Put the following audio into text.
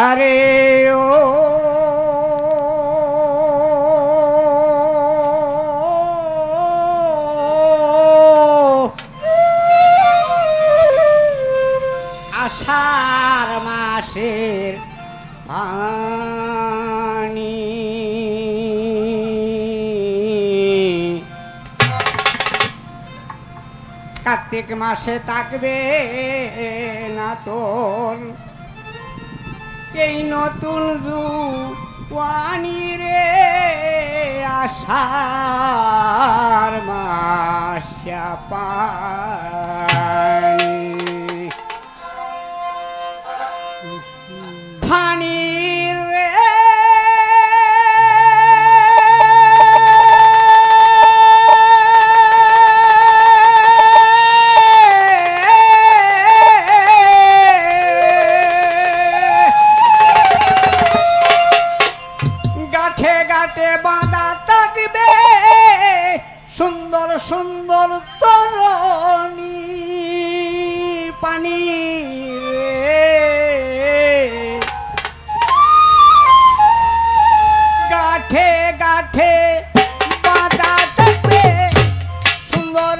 আরে ও। কার্তিক মাসে থাকবে না তোর এই নতুন জুয়ানি রে আশার মাসা পানি মুখে গাটে বাঁধা থাকবে। সুন্দর সুন্দর তরণি পানি গাঠে গাঠে বাঁধা থাকবে। সুন্দর